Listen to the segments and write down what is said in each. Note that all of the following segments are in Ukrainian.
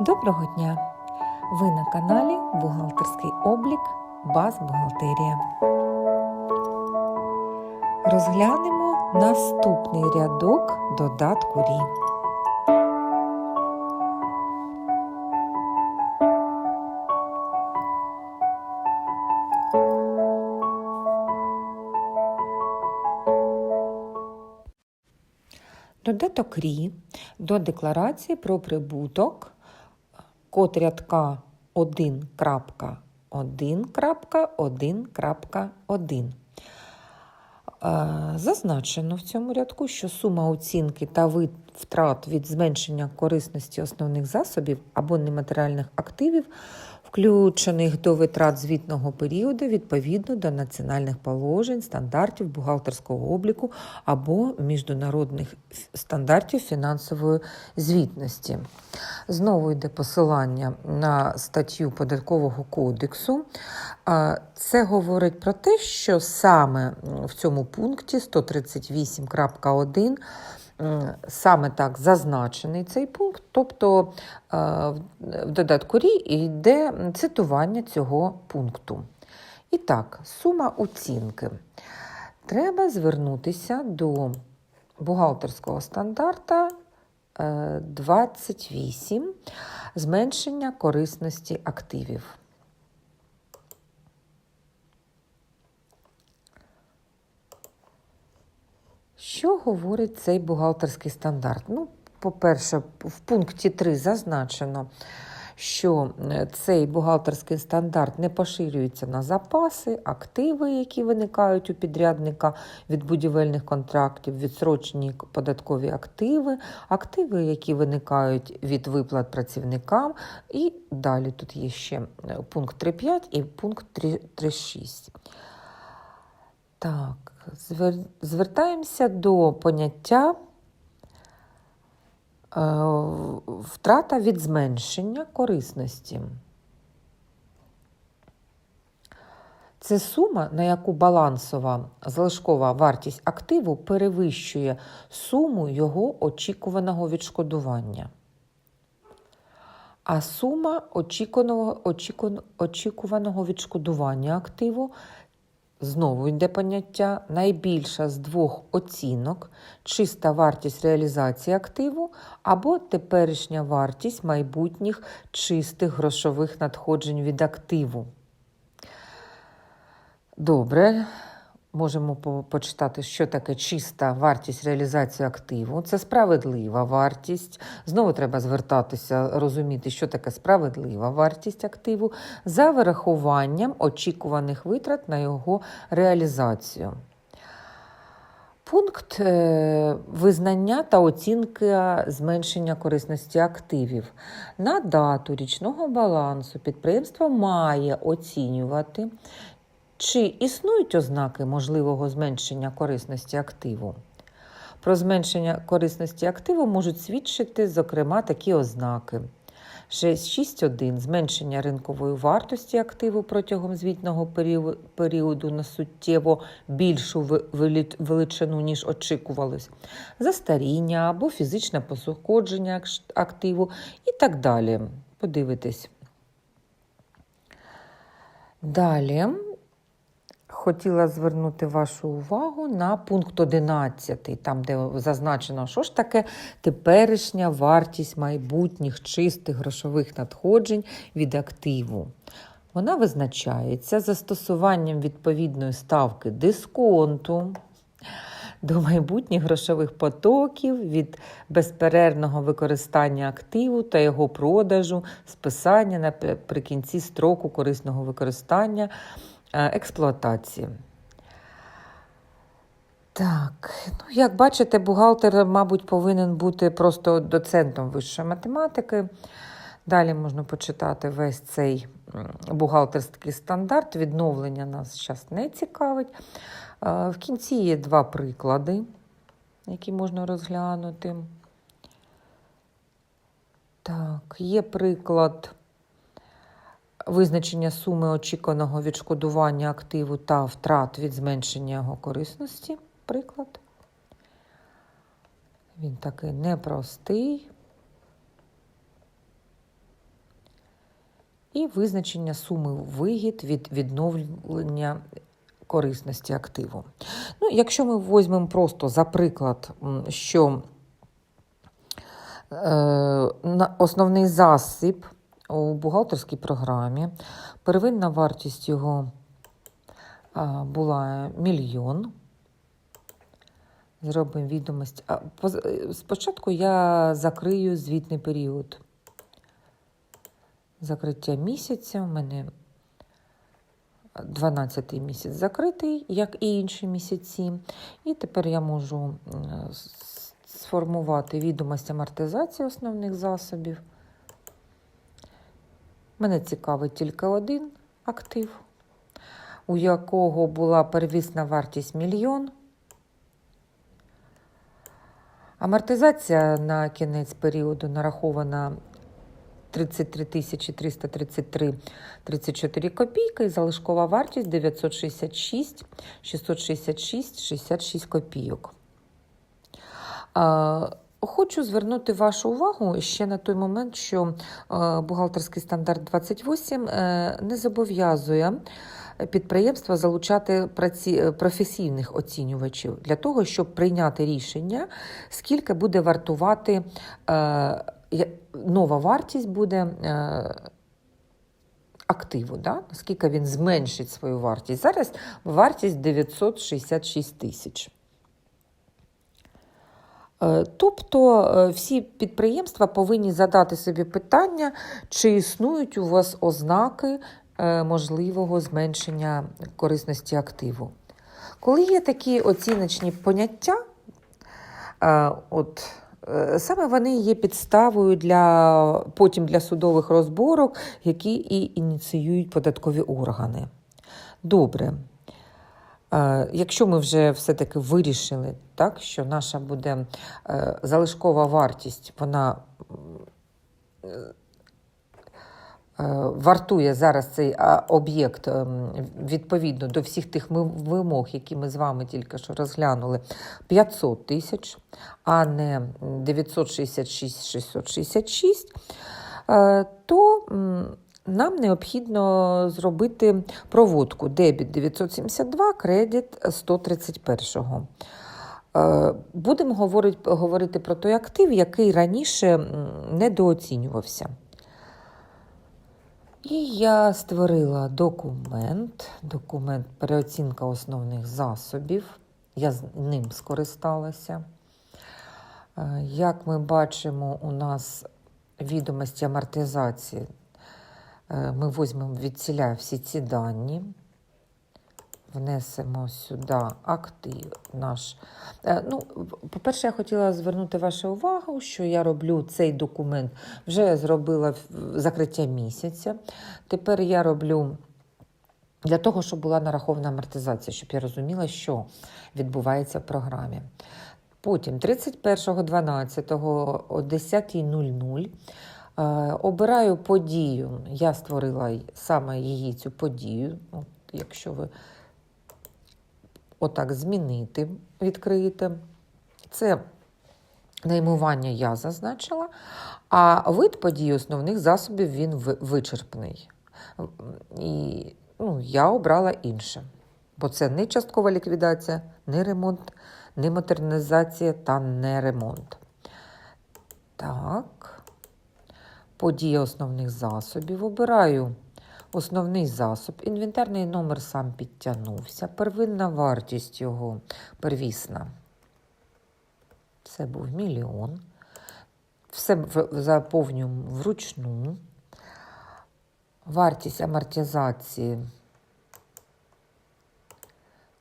Доброго дня! Ви на каналі Бухгалтерський облік Баз Бухгалтерія. Розглянемо наступний рядок додатку РІ. Додаток РІ до декларації про прибуток код рядка 1.1.1.1. Е, Зазначено в цьому рядку, що сума оцінки та вид втрат від зменшення корисності основних засобів або нематеріальних активів, включених до витрат звітного періоду відповідно до національних положень, стандартів бухгалтерського обліку або міжнародних стандартів фінансової звітності. Знову йде посилання на статтю податкового кодексу. Це говорить про те, що саме в цьому пункті 138.1 м, саме так зазначений цей пункт, тобто е, в додатку РІ йде цитування цього пункту. І так, сума оцінки. Треба звернутися до бухгалтерського стандарта е, 28 зменшення корисності активів. Що говорить цей бухгалтерський стандарт? Ну, по-перше, в пункті 3 зазначено, що е, цей бухгалтерський стандарт не поширюється на запаси, активи, які виникають у підрядника від будівельних контрактів, відсрочені податкові активи, активи, які виникають від виплат працівникам. І далі тут є ще е, пункт 3.5 і пункт 3.6. Так, звер- звертаємося до поняття е, втрата від зменшення корисності. Це сума, на яку балансова залишкова вартість активу перевищує суму його очікуваного відшкодування. А сума очікуваного відшкодування активу Знову йде поняття. Найбільша з двох оцінок, чиста вартість реалізації активу або теперішня вартість майбутніх чистих грошових надходжень від активу. Добре, можемо почитати, що таке чиста вартість реалізації активу. Це справедлива вартість. Знову треба звертатися, розуміти, що таке справедлива вартість активу за вирахуванням очікуваних витрат на його реалізацію. Пункт е, визнання та оцінка зменшення корисності активів. На дату річного балансу підприємство має оцінювати, чи існують ознаки можливого зменшення корисності активу. Про зменшення корисності активу можуть свідчити, зокрема, такі ознаки. 6.1. Зменшення ринкової вартості активу протягом звітного періоду на суттєво більшу величину, ніж очікувалось, застаріння або фізичне пошкодження акш- активу і так далі. Подивитись. Далі хотіла звернути вашу увагу на пункт 11, там, де зазначено, що ж таке теперішня вартість майбутніх чистих грошових надходжень від активу. Вона визначається застосуванням відповідної ставки дисконту до майбутніх грошових потоків від безперервного використання активу та його продажу, списання наприкінці строку корисного використання експлуатації. Так, ну як бачите, бухгалтер, мабуть, повинен бути просто доцентом вищої математики. Далі можна почитати весь цей бухгалтерський стандарт. Відновлення нас зараз не цікавить. Е, В кінці є два приклади, які можна розглянути. Так, є приклад визначення суми очікуваного відшкодування активу та втрат від зменшення його корисності. Приклад. Він такий непростий. і визначення суми вигід від відновлення корисності активу. Ну, якщо ми візьмемо просто за приклад, що е, основний засіб у бухгалтерській програмі, первинна вартість його була мільйон. Зробимо відомість. Е, спочатку я закрию звітний період. Закриття місяця. У мене 12 місяць закритий, як і інші місяці. І тепер я можу сформувати відомість амортизації основних засобів. Мене цікавить тільки один актив, у якого була первісна вартість мільйон. Амортизація на кінець періоду нарахована 33 тисячі 333 34 копійки і залишкова вартість 966 666 66 копійок. Хочу звернути вашу увагу ще на той момент, що е, бухгалтерський стандарт 28 е, не зобов'язує підприємства залучати праці... е, професійних оцінювачів для того, щоб прийняти рішення, скільки буде вартувати е, нова вартість буде. е, Активу, да? наскільки він зменшить свою вартість. Зараз вартість 966 тисяч. Е, Тобто е, всі підприємства повинні задати собі питання, чи існують у вас ознаки е, можливого зменшення корисності активу. Коли є такі оціночні поняття, от, саме вони є підставою для, потім для судових розборок, які і ініціюють податкові органи. Добре. Якщо ми вже все-таки вирішили, так, що наша буде е, залишкова вартість, вона е, вартує зараз цей об'єкт ем, відповідно до всіх тих вимог, які ми з вами тільки що розглянули, 500 тисяч, а не 966-666, е, то нам необхідно зробити проводку дебіт 972, кредит 131. Е, Будемо говорити, про той актив, який раніше недооцінювався. І я створила документ, документ переоцінка основних засобів. Я з ним скористалася. Е, Як ми бачимо, у нас відомості амортизації. Е, Ми візьмемо відціля всі ці дані, внесемо сюди актив наш. Е, Ну, по-перше, я хотіла звернути вашу увагу, що я роблю цей документ, вже зробила закриття місяця. Тепер я роблю для того, щоб була нарахована амортизація, щоб я розуміла, що відбувається в програмі. Потім 31.12 о 10.00 е, обираю подію. Я створила саме її цю подію. От, якщо ви отак змінити, відкриєте. Це наймування я зазначила, а вид подій основних засобів він вичерпний. І ну, я обрала інше, бо це не часткова ліквідація, не ремонт, не модернізація та не ремонт. Так. Подія основних засобів. Обираю основний засоб. Інвентарний номер сам підтягнувся. Первинна вартість його первісна. Це був мільйон. Все заповнюємо вручну. Вартість амортизації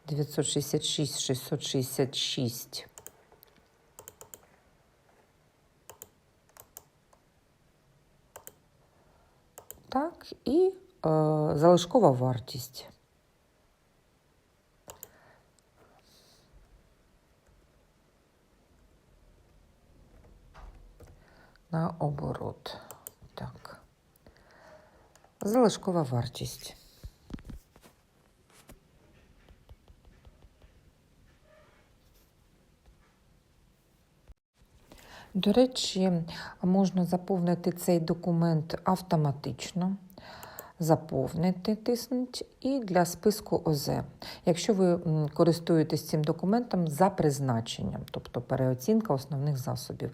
966 666. Так, і залишкова вартість. На оборот. Так. Залишкова вартість. До речі, можна заповнити цей документ автоматично. Заповнити тиснуть і для списку ОЗ. Якщо ви користуєтесь цим документом за призначенням, тобто переоцінка основних засобів.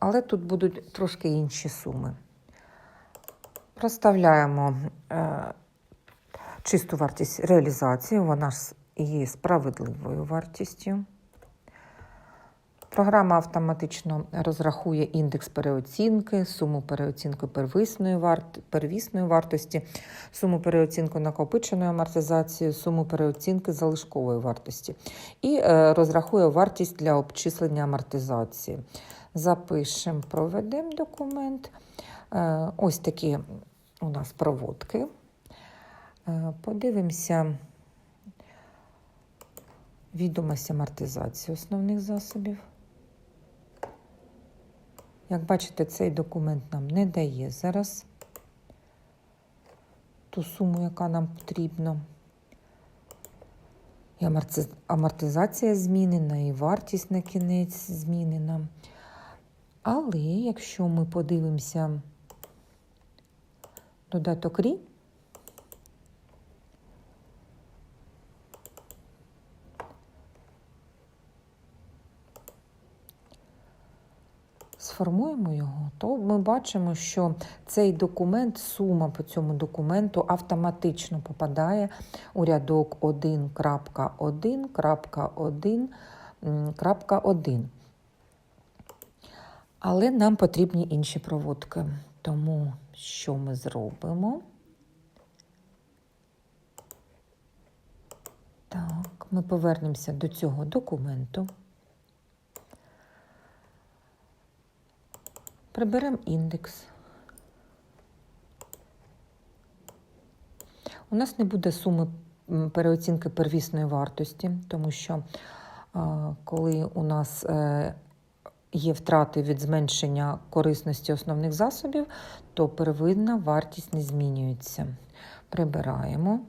Але тут будуть трошки інші суми. Проставляємо е, чисту вартість реалізації, вона є справедливою вартістю. Програма автоматично розрахує індекс переоцінки, суму переоцінки первісної, варт... первісної вартості, суму переоцінки накопиченої амортизації, суму переоцінки залишкової вартості і е, розрахує вартість для обчислення амортизації. Запишемо, проведемо документ. Е, ось такі у нас проводки. Е, Подивимося відомість амортизації основних засобів. Як бачите, цей документ нам не дає зараз ту суму, яка нам потрібна. І амортизація змінена, і вартість на кінець змінена. Але якщо ми подивимося додаток РІ, сформуємо його, то ми бачимо, що цей документ, сума по цьому документу автоматично попадає у рядок 1.1.1.1. Але нам потрібні інші проводки. Тому що ми зробимо? Так, ми повернемося до цього документу. Приберемо індекс. У нас не буде суми переоцінки первісної вартості, тому що коли у нас е, є втрати від зменшення корисності основних засобів, то первинна вартість не змінюється. Прибираємо.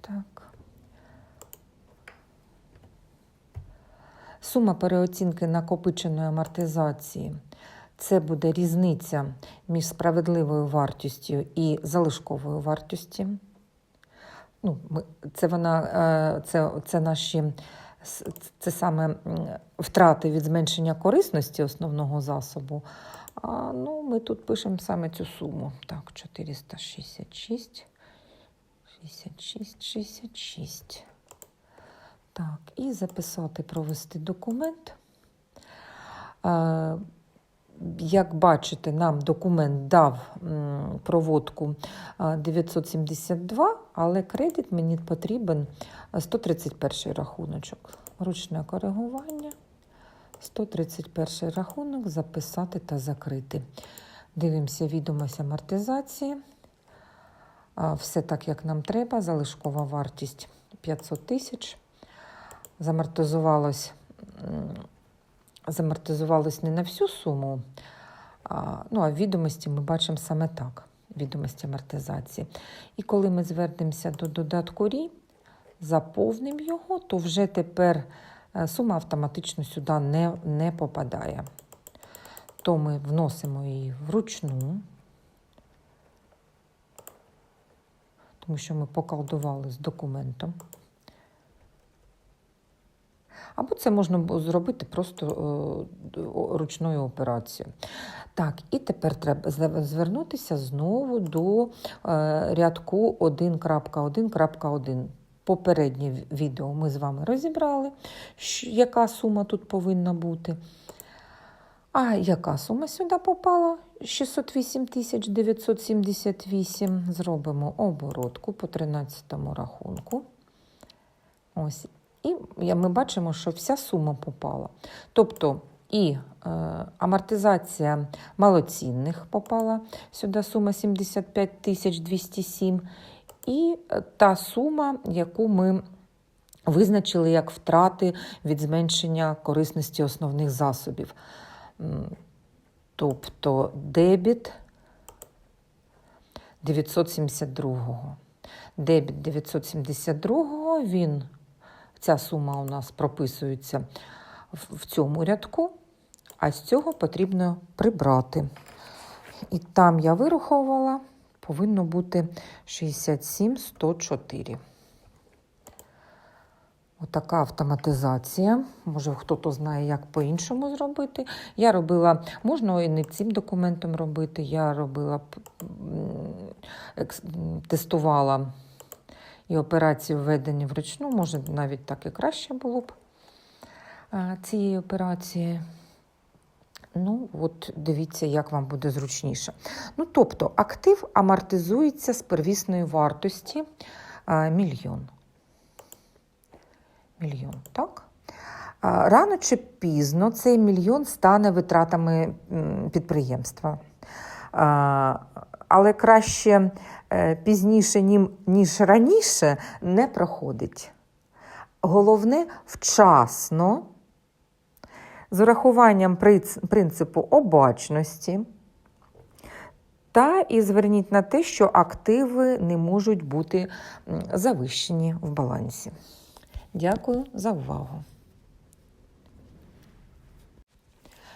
Так. Сума переоцінки накопиченої амортизації це буде різниця між справедливою вартістю і залишковою вартістю. Ну, це, вона, е, це, це наші це саме втрати від зменшення корисності основного засобу. А ну, ми тут пишемо саме цю суму. Так, 466. 66, 66. Так, і записати, провести документ. Е, Як бачите, нам документ дав проводку е, 972, але кредит мені потрібен 131 рахуночок. Ручне коригування. 131 рахунок записати та закрити. Дивимося відомість амортизації. Все так, як нам треба. Залишкова вартість 500 тисяч. Замортизувалось, замортизувалось не на всю суму, а, ну, а відомості ми бачимо саме так. Відомості амортизації. І коли ми звернемося до додатку РІ, заповнимо його, то вже тепер е, сума автоматично сюди не, не попадає. То ми вносимо її вручну. тому що ми поколдували з документом. Або це можна зробити просто е, ручною операцією. Так, і тепер треба звернутися знову до е, рядку 1.1.1. Попереднє відео ми з вами розібрали, яка сума тут повинна бути. А яка сума сюди попала? 608 978. Зробимо оборотку по 13 рахунку. Ось. І ми бачимо, що вся сума попала. Тобто і е, амортизація малоцінних попала сюди сума 75 тисяч 207. І е, та сума, яку ми визначили як втрати від зменшення корисності основних засобів. Тобто дебіт 972-го. дебіт 972, він, ця сума у нас прописується в, цьому рядку, а з цього потрібно прибрати. І там я вираховувала, повинно бути 67 104. Отака автоматизація. Може, хтось знає, як по-іншому зробити. Я робила, можна і не цим документом робити. Я робила, тестувала і операцію введення вручну. Може, навіть так і краще було б цієї операції. Ну, от дивіться, як вам буде зручніше. Ну, тобто, актив амортизується з первісної вартості а, мільйон. Мільйон, так? А, Рано чи пізно цей мільйон стане витратами підприємства. А, Але краще пізніше, ніж раніше, не проходить. Головне вчасно, з урахуванням принципу обачності. Та і зверніть на те, що активи не можуть бути завищені в балансі. Дякую за увагу.